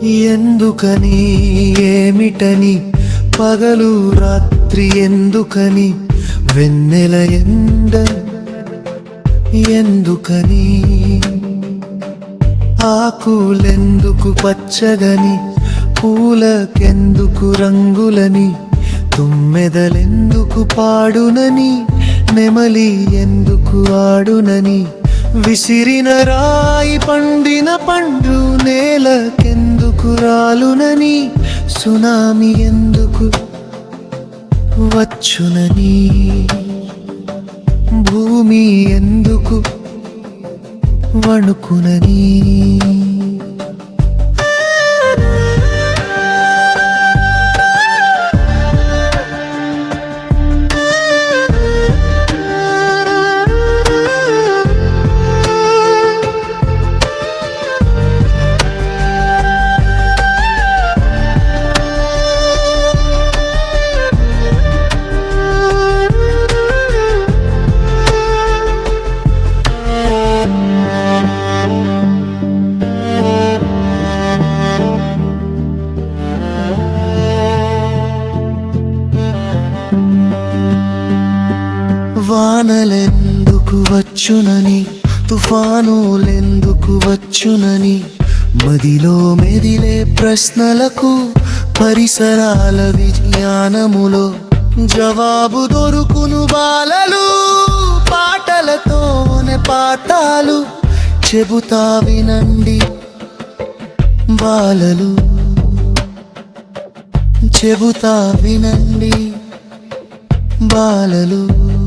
ఎందుకని ఏమిటని పగలు రాత్రి ఎందుకని వెన్నెల ఎండ ఎందుకని ఆకులెందుకు పచ్చగని పూలకెందుకు రంగులని తుమ్మెదలెందుకు పాడునని నెమలి ఎందుకు ఆడునని విసిరిన రాయి పండిన పండు నేలకెందుకు రాలునని సునామి ఎందుకు వచ్చునని? భూమి ఎందుకు వణుకునని? వానలెందుకు వచ్చునని? తుఫానులెందుకు వచ్చునని? మదిలో మెదిలే ప్రశ్నలకు పరిసరాల విజ్ఞానములో జవాబు దొరుకును బాలలు. పాటలతోనే పాఠాలు చెబుతా వినండి బాలలు. చెబుతా వినండి బాలలు.